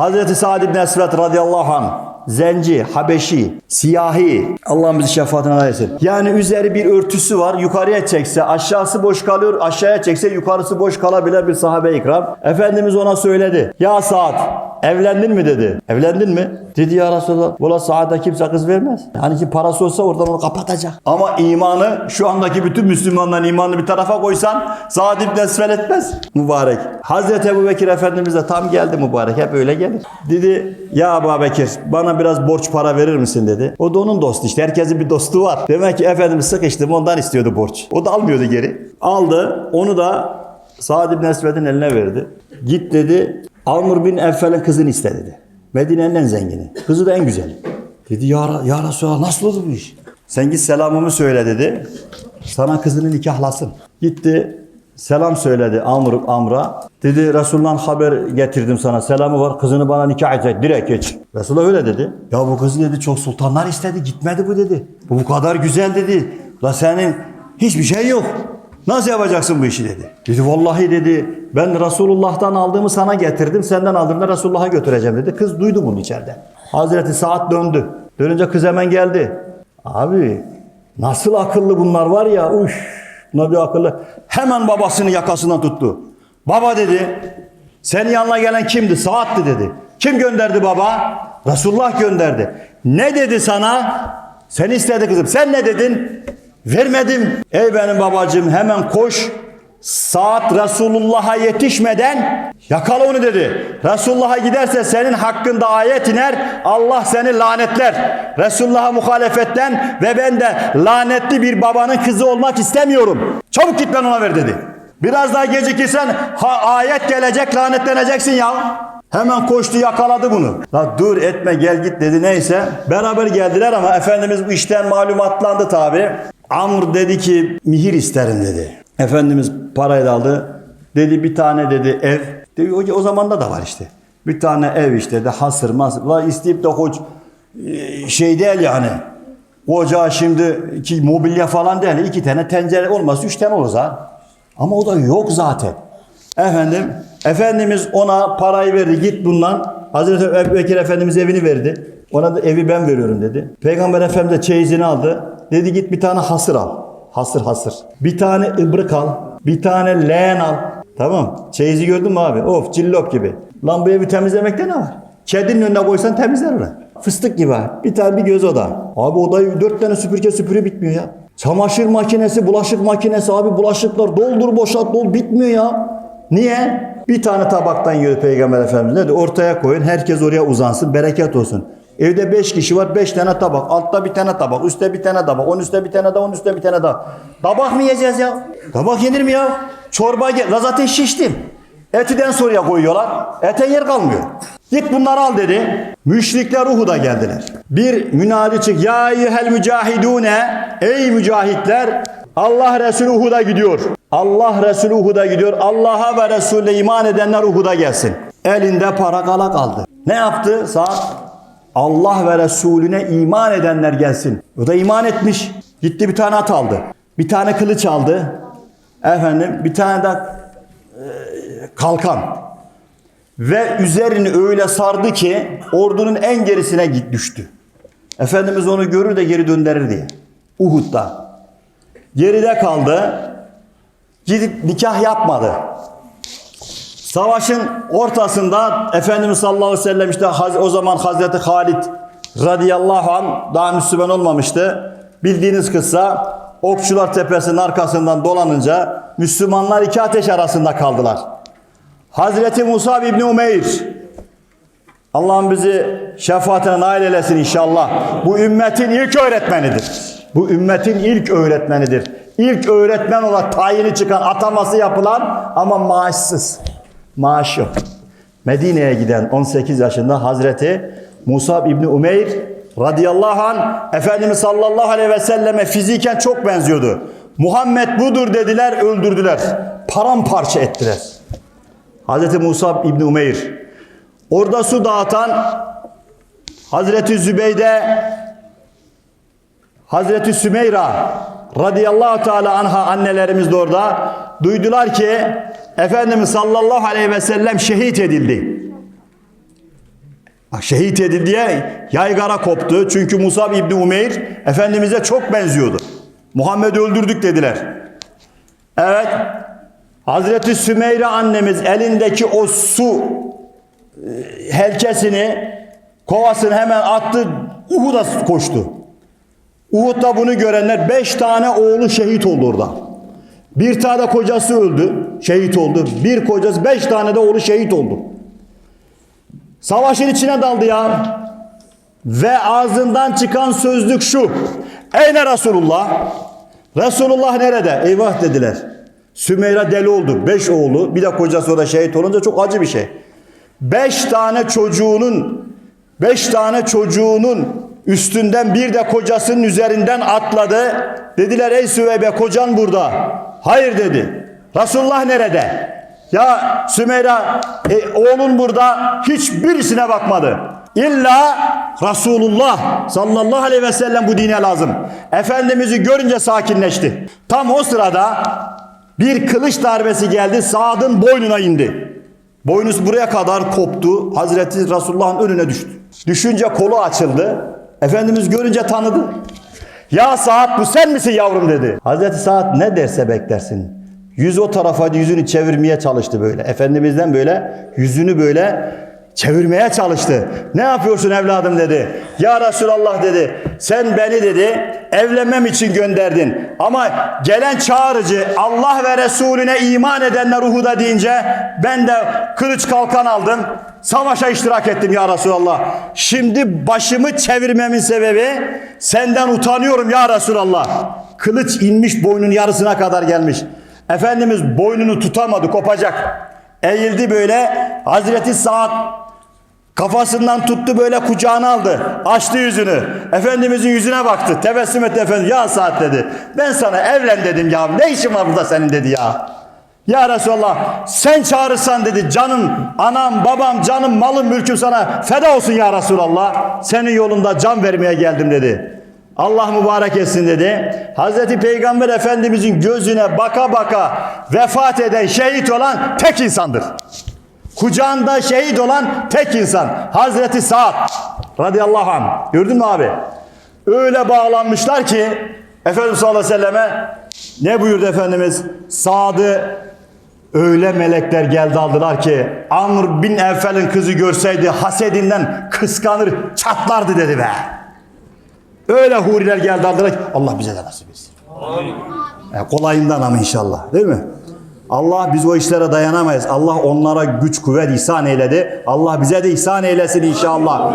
Hazreti Sa'd ibn Esvet radıyallahu anh zenci, Habeşi, siyahi. Allah bizi şefaatine nail. Yani üzeri bir örtüsü var. Yukarıya çekse aşağısı boş kalıyor. Aşağıya çekse yukarısı boş kalabilen bir sahabe ikram. Efendimiz ona söyledi. Ya Sa'd evlendin mi dedi. Evlendin mi? Dedi ya Resulallah. Valla Sa'd'a kimse kız vermez. Hani ki parası olsa oradan onu kapatacak. Ama imanı şu andaki bütün Müslümanların imanını bir tarafa koysan Sa'd ibn Esvel etmez. Mübarek. Hazreti Ebu Bekir Efendimiz de tam geldi mübarek. Hep öyle gelir. Dedi ya Ebu Bekir bana biraz borç para verir misin dedi. O da onun dostu işte. Herkesin bir dostu var. Demek ki Efendimiz sıkıştım ondan istiyordu borç. O da almıyordu geri. Aldı. Onu da Sa'd ibn Esved'in eline verdi. Git dedi. Amr bin Effel'in kızını iste dedi. Medine'nin en zengini. Kızı da en güzeli. Dedi ya, ya Resulallah nasıl oldu bu iş? Sen git selamımı söyle dedi. Sana kızını nikahlasın. Gitti selam söyledi Amr Amr'a. Dedi Resulullah'ın haber getirdim sana. Selamı var. Kızını bana nikah edecek. Direkt geç. Resulullah öyle dedi. Ya bu kızı dedi çok sultanlar istedi. Gitmedi bu dedi. Bu bu kadar güzel dedi. La senin hiçbir şey yok. Nasıl yapacaksın bu işi dedi. Dedi vallahi dedi ben Resulullah'tan aldığımı sana getirdim. Senden aldığımda Resulullah'a götüreceğim dedi. Kız duydu bunu içeride. Hazreti Saat döndü. Dönünce kız hemen geldi. Abi nasıl akıllı bunlar var ya. Uş, buna bir akıllı. Hemen babasını yakasından tuttu. Baba dedi. Senin yanına gelen kimdi? Saat'ti dedi. Kim gönderdi baba? Resulullah gönderdi. Ne dedi sana? Sen istedi kızım. Sen ne dedin? Vermedim. Ey benim babacığım hemen koş. Saat Resulullah'a yetişmeden yakala onu dedi. Resulullah'a giderse senin hakkında ayet iner. Allah seni lanetler. Resulullah'a muhalefetten ve ben de lanetli bir babanın kızı olmak istemiyorum. Çabuk git ben ona ver dedi. Biraz daha gecikirsen ha, ayet gelecek lanetleneceksin ya. Hemen koştu yakaladı bunu. La dur etme gel git dedi neyse. Beraber geldiler ama Efendimiz bu işten malumatlandı tabi. Amr dedi ki mihir isterim dedi. Efendimiz parayı da aldı. Dedi bir tane dedi ev. Dedi, o, o zamanda da var işte. Bir tane ev işte de hasır masır. La isteyip de koç e, şey değil yani. Koca şimdi ki mobilya falan değil. iki tane tencere olmaz. Üç tane olur ha. Ama o da yok zaten. Efendim, Efendimiz ona parayı verdi. Git bundan. Hazreti Ebu Bekir Efendimiz evini verdi. Ona da evi ben veriyorum dedi. Peygamber Efendimiz de çeyizini aldı. Dedi git bir tane hasır al. Hasır hasır. Bir tane ıbrık al. Bir tane leğen al. Tamam. Çeyizi gördün mü abi? Of cillop gibi. Lan bu evi temizlemekte ne var? Kedinin önüne koysan temizler onu. Fıstık gibi. Bir tane bir göz oda. Abi odayı dört tane süpürge süpürü bitmiyor ya. Çamaşır makinesi, bulaşık makinesi abi bulaşıklar doldur boşalt dol bitmiyor ya. Niye? Bir tane tabaktan yiyor Peygamber Efendimiz. Ne diyor? Ortaya koyun. Herkes oraya uzansın. Bereket olsun. Evde beş kişi var. Beş tane tabak. Altta bir tane tabak. Üstte bir tane tabak. On üstte bir tane daha. On üstte bir tane daha. Tabak mı yiyeceğiz ya? Tabak yenir mi ya? Çorba gel. La zaten şiştim. Etiden soruya koyuyorlar. Ete yer kalmıyor. Git bunları al dedi. Müşrikler Uhud'a geldiler. Bir münadi çık. Ya eyyuhel mücahidune. Ey mücahitler. Allah Resulü Uhud'a gidiyor. Allah Resulü Uhud'a gidiyor. Allah'a ve Resulüne iman edenler Uhud'a gelsin. Elinde para kala kaldı. Ne yaptı? Saat Allah ve Resulüne iman edenler gelsin. O da iman etmiş. Gitti bir tane at aldı. Bir tane kılıç aldı. Efendim bir tane de e, kalkan. Ve üzerini öyle sardı ki ordunun en gerisine git düştü. Efendimiz onu görür de geri döndürür diye. Uhud'da. Geride kaldı. Gidip nikah yapmadı. Savaşın ortasında Efendimiz sallallahu aleyhi ve sellem işte o zaman Hazreti Halid radıyallahu an daha Müslüman olmamıştı. Bildiğiniz kıssa Okçular Tepesi'nin arkasından dolanınca Müslümanlar iki ateş arasında kaldılar. Hazreti Musa İbni Umeyr Allah'ım bizi şefaatine nail eylesin inşallah. Bu ümmetin ilk öğretmenidir. Bu ümmetin ilk öğretmenidir. İlk öğretmen olarak tayini çıkan, ataması yapılan ama maaşsız. Maaş yok. Medine'ye giden 18 yaşında Hazreti Musab İbni Umeyr radıyallahu an Efendimiz sallallahu aleyhi ve selleme fiziken çok benziyordu. Muhammed budur dediler, öldürdüler. Paramparça ettiler. Hazreti Musa İbni Umeyr. Orada su dağıtan Hazreti Zübeyde Hazreti Sümeyra radıyallahu teala anha annelerimiz de orada duydular ki Efendimiz sallallahu aleyhi ve sellem şehit edildi. Şehit edildi diye yaygara koptu. Çünkü Musab İbni Umeyr Efendimiz'e çok benziyordu. Muhammed'i öldürdük dediler. Evet. Hazreti Sümeyre annemiz elindeki o su e, helkesini kovasını hemen attı. Uhud'a koştu. Uhud'da bunu görenler beş tane oğlu şehit oldu orada. Bir tane kocası öldü, şehit oldu. Bir kocası, beş tane de oğlu şehit oldu. Savaşın içine daldı ya. Ve ağzından çıkan sözlük şu. Eyne Resulullah? Resulullah nerede? Eyvah dediler. Sümeyra deli oldu. Beş oğlu, bir de kocası o da şehit olunca çok acı bir şey. Beş tane çocuğunun, beş tane çocuğunun üstünden bir de kocasının üzerinden atladı. Dediler ey Süveybe kocan burada. Hayır dedi. Resulullah nerede? Ya Sümeyra e, oğlun burada hiçbirisine bakmadı. İlla Resulullah sallallahu aleyhi ve sellem bu dine lazım. Efendimiz'i görünce sakinleşti. Tam o sırada bir kılıç darbesi geldi Saad'ın boynuna indi. Boynuz buraya kadar koptu. Hazreti Resulullah'ın önüne düştü. Düşünce kolu açıldı. Efendimiz görünce tanıdı. Ya Saad bu sen misin yavrum dedi. Hazreti Saad ne derse beklersin. Yüz o tarafa yüzünü çevirmeye çalıştı böyle. Efendimizden böyle yüzünü böyle çevirmeye çalıştı. Ne yapıyorsun evladım dedi. Ya Resulallah dedi. Sen beni dedi evlenmem için gönderdin. Ama gelen çağırıcı Allah ve Resulüne iman edenler Uhud'a deyince ben de kılıç kalkan aldım. Savaşa iştirak ettim ya Resulallah. Şimdi başımı çevirmemin sebebi senden utanıyorum ya Resulallah. Kılıç inmiş boynun yarısına kadar gelmiş. Efendimiz boynunu tutamadı kopacak. Eğildi böyle Hazreti Saad kafasından tuttu böyle kucağına aldı. Açtı yüzünü. Efendimizin yüzüne baktı. Tebessüm etti efendim. Ya Saad dedi. Ben sana evlen dedim ya. Ne işin var burada senin dedi ya. Ya Resulallah sen çağırırsan dedi canım, anam, babam, canım, malım, mülküm sana feda olsun ya Resulallah. Senin yolunda can vermeye geldim dedi. Allah mübarek etsin dedi. Hazreti Peygamber Efendimizin gözüne baka baka vefat eden şehit olan tek insandır. Kucağında şehit olan tek insan. Hazreti Sa'd radıyallahu anh. Gördün mü abi? Öyle bağlanmışlar ki Efendimiz sallallahu aleyhi ve selleme ne buyurdu Efendimiz? Sa'd'ı öyle melekler geldi aldılar ki Amr bin Evfel'in kızı görseydi hasedinden kıskanır çatlardı dedi be. Öyle huriler geldi aldılar Allah bize de nasip etsin. E, kolayından ama inşallah değil mi? Allah biz o işlere dayanamayız. Allah onlara güç kuvvet ihsan eyledi. Allah bize de ihsan eylesin inşallah.